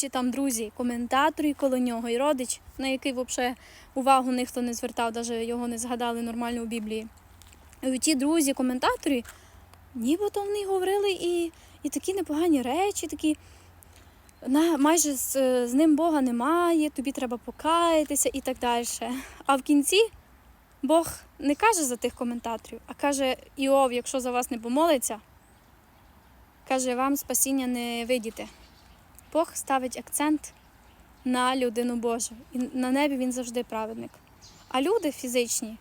Чи там друзі, коментатори коло нього і родич, на який взагалі увагу ніхто не звертав, навіть його не згадали нормально у Біблії. І ті друзі, коментатори, нібито вони говорили і, і такі непогані речі, такі на, майже з, з ним Бога немає, тобі треба покаятися і так далі. А в кінці Бог не каже за тих коментаторів, а каже: Іов, якщо за вас не помолиться, каже, вам спасіння не видіте. Бог ставить акцент на людину Божу. І на небі він завжди праведник. А люди фізичні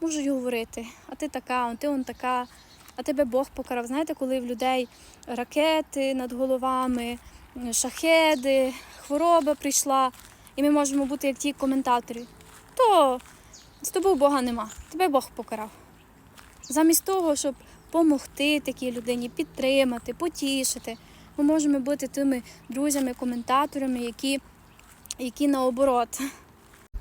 можуть говорити, а ти така, а ти он така, а тебе Бог покарав. Знаєте, коли в людей ракети над головами, шахеди, хвороба прийшла, і ми можемо бути як ті коментатори, то з тобою Бога нема, тебе Бог покарав. Замість того, щоб допомогти такій людині, підтримати, потішити, ми можемо бути тими друзями, коментаторами, які, які наоборот.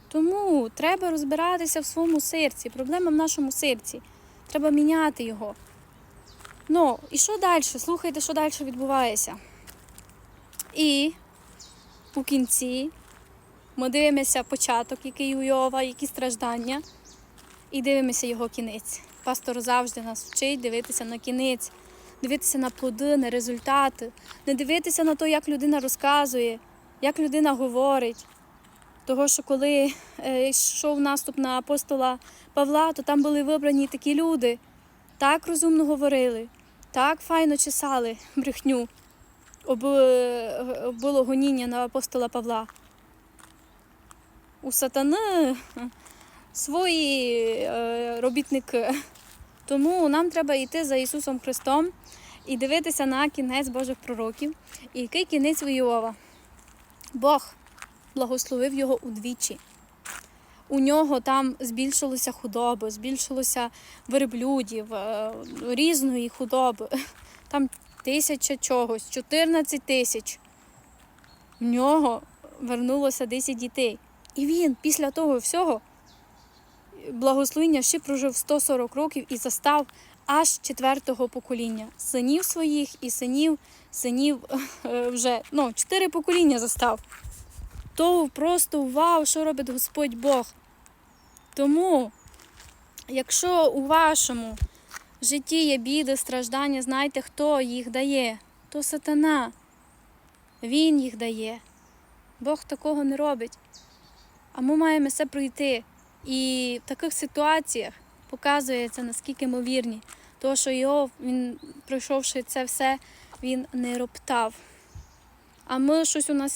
Тому треба розбиратися в своєму серці. Проблема в нашому серці. Треба міняти його. Ну, і що далі? Слухайте, що далі відбувається. І у кінці ми дивимося початок, який у Йова, які страждання, і дивимося його кінець. Пастор завжди нас вчить дивитися на кінець, дивитися на плоди, на результати, не дивитися на те, як людина розказує, як людина говорить. Того, що коли е, йшов наступ на апостола Павла, то там були вибрані такі люди, так розумно говорили, так файно чесали брехню. Е, було гоніння на апостола Павла. У сатани свої е, робітники. Тому нам треба йти за Ісусом Христом і дивитися на кінець Божих пророків. І який кінець у Іова? Бог благословив його удвічі. У нього там збільшилося худоби, збільшилося верблюдів, е, різної худоби. Там тисяча чогось, 14 тисяч. В нього вернулося 10 дітей. І він після того всього благословення ще прожив 140 років і застав аж четвертого покоління синів своїх і синів, синів е, вже ну, чотири покоління застав. То просто вау, що робить Господь Бог. Тому, якщо у вашому житті є біди, страждання, знайте, хто їх дає, то сатана. Він їх дає. Бог такого не робить. А ми маємо все пройти. І в таких ситуаціях показується, наскільки ми вірні. Тому що його, він, пройшовши це все, він не роптав. А ми щось у нас